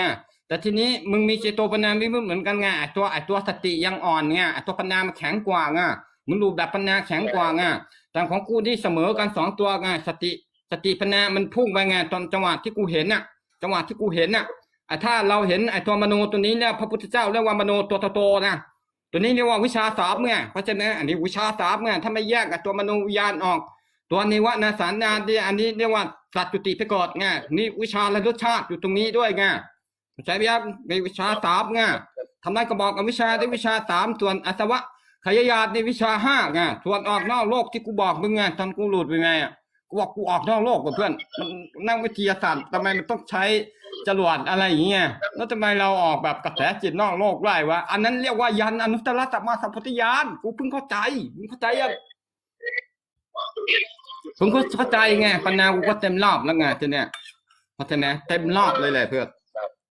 อะแต่ทีนี้มึงมีเจโตปนาไม่เหมือนกันไงไอ้ตัวไอ้ตัวสติยังอ่อนไงไอ้ตัวปัญญามันแข็งกว่าไงมึงรูปแบบปัญญาแข็งกว่าไงแต่ของกูที่เสมอกันสองตัวไงสติสติปัญญามันพุ่งไปไงตอนจังหวะที่กูเห็นน่ะ จังหวะที่กูเห็นน่ะไอ้ถ้าเราเห็นไอ้ตัวมโนตัวนี้เนี่ยพระพุทธเจ้าเรียกว่ามโนตัวโตๆนะตัวนี้เรียกว่าวิชาสามไงเพราะฉะนั้นอันนี้วิชาสามไงถ้าไม่แยกไอ้ตัวมโนวิญญาณออก ตัวนิวะนาสารนาที่อันนี้เรียกว่าสัตจุติไปกอนไงนี่วิชาและรสชาติอยู่ตรงนี้ด้วยไง ใจไหมครับในวิชาสามไงทำไมก็บอกกับวิชาได้วิชาสามส่วนอาสวะขยายาตในวิชาห้าไงส่วนออกนอกโลกที่กูบอกมึงไงตอนกูหลุดไปไงอะกูบอกกูออกนอกโลกกับเพื่อนมันนั่งวิทยาศาสตร์ทำไมมันต้องใช้จรวดอะไรอย่างเงี้ยแล้วทำไมเราออกแบบกระแสจิตนอกโลกได้วะอันนั้นเรียกว่ายันอนุตตรสัมมาสัมพุทธญาณกูเพิ่งเข้าใจมึงเข้าใจยังผมก็เข้าใจไงปัญญากูก็เต็มรอบแล้วไงทีเนี้ยเข้าใจไหมเต็มรอบเลยแหละเพื่อน